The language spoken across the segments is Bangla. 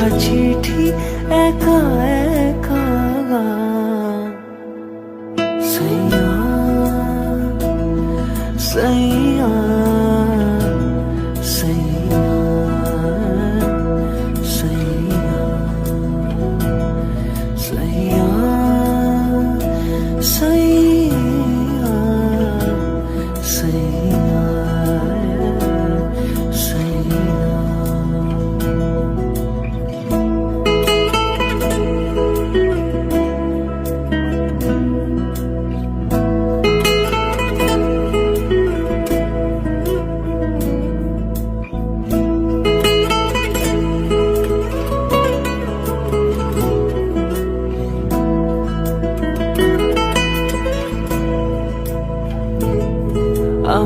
লেখা চিঠি একা একা সৈয়া সৈয়া সৈয়া সৈয়া সৈয়া সৈয়া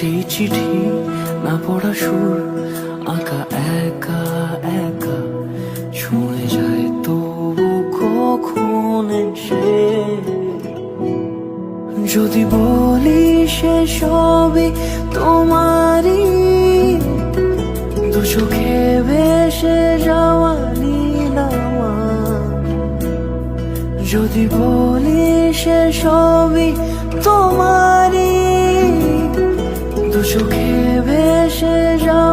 সেই চিঠি না পড়া সুর, আঁকা, একা একা। ছুঁয়ে যায় তবু কখন সে যদি বলি সে সবই তোমারই, দু চোখে ভেসে যাওয়া নীলামা যদি বলি সে সবই তোমারই সুখে ভেসে যাও।